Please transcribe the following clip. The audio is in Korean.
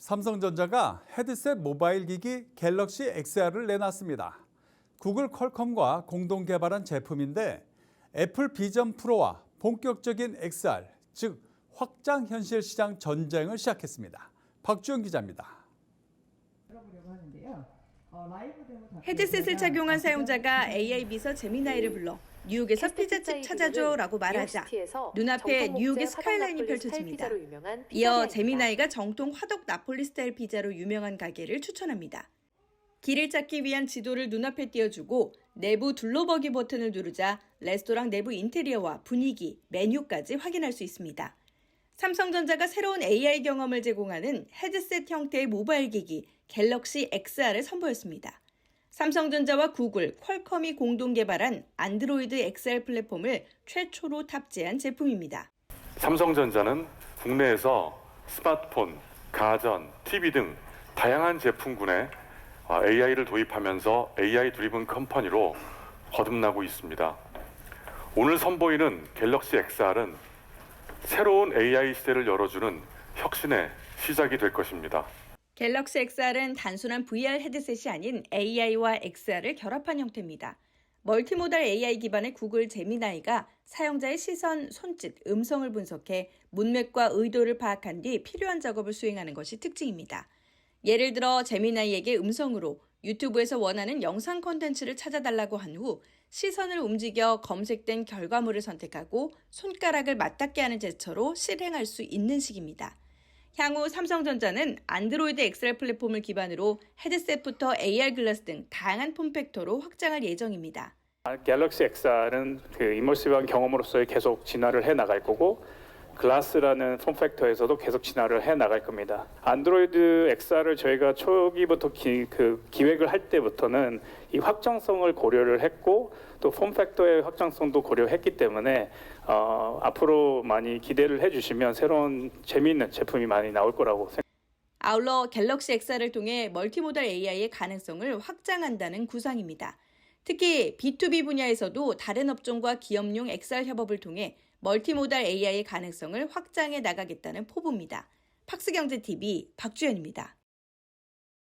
삼성전자가 헤드셋 모바일 기기 갤럭시 XR을 내놨습니다. 구글 퀄컴과 공동 개발한 제품인데 애플 비전 프로와 본격적인 XR, 즉 확장 현실 시장 전쟁을 시작했습니다. 박주영 기자입니다. 들어보려고 하는데요. 어, 라이브 데모 답변 헤드셋을 제가 착용한 사용자가 AI 비서 제미나이를 불러 뉴욕에서 피자집 찾아줘 라고 말하자 눈앞에 뉴욕의 스카이라인이 펼쳐집니다. 이어 제미나이가 정통 화덕 나폴리 스타일 피자로 유명한 가게를 추천합니다. 길을 찾기 위한 지도를 눈앞에 띄워주고 내부 둘러보기 버튼을 누르자 레스토랑 내부 인테리어와 분위기, 메뉴까지 확인할 수 있습니다. 삼성전자가 새로운 AI 경험을 제공하는 헤드셋 형태의 모바일 기기 갤럭시 XR을 선보였습니다. 삼성전자와 구글, 퀄컴이 공동 개발한 안드로이드 XR 플랫폼을 최초로 탑재한 제품입니다. 삼성전자는 국내에서 스마트폰, 가전, TV 등 다양한 제품군에 AI를 도입하면서 AI 드리븐 컴퍼니로 거듭나고 있습니다. 오늘 선보이는 갤럭시 XR은 새로운 AI 시대를 열어주는 혁신의 시작이 될 것입니다. 갤럭시 XR은 단순한 VR 헤드셋이 아닌 AI와 XR을 결합한 형태입니다. 멀티모달 AI 기반의 구글 제미나이가 사용자의 시선, 손짓, 음성을 분석해 문맥과 의도를 파악한 뒤 필요한 작업을 수행하는 것이 특징입니다. 예를 들어 제미나이에게 음성으로 유튜브에서 원하는 영상 콘텐츠를 찾아달라고 한 후 시선을 움직여 검색된 결과물을 선택하고 손가락을 맞닿게 하는 제스처로 실행할 수 있는 식입니다. 향후 삼성전자는 안드로이드 XR 플랫폼을 기반으로 헤드셋부터 AR 글라스 등 다양한 폼팩터로 확장할 예정입니다. 아, 갤럭시 XR은 그 이머시브한 경험으로서의 계속 진화를 해 나갈 거고 글라스라는 폼팩터에서도 계속 진화를 해 나갈 겁니다. 안드로이드 XR을 저희가 초기부터 기, 그 기획을 할 때부터는 이 확장성을 고려를 했고 또 폼팩터의 확장성도 고려했기 때문에 어, 앞으로 많이 기대를 해주시면 새로운 재미있는 제품이 많이 나올 거라고 생각합니다. 아울러 갤럭시 XR을 통해 멀티모달 AI의 가능성을 확장한다는 구상입니다. 특히 B2B 분야에서도 다른 업종과 기업용 XR 협업을 통해 멀티모달 AI의 가능성을 확장해 나가겠다는 포부입니다. 팍스경제TV 박주연입니다.